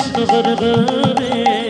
ঈশ্বর রে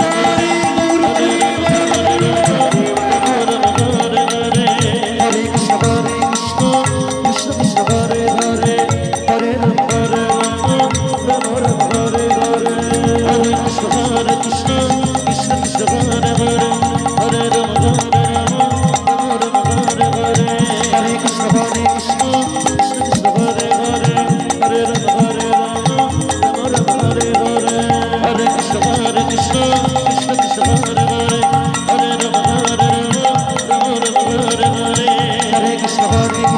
Thank you. ভরে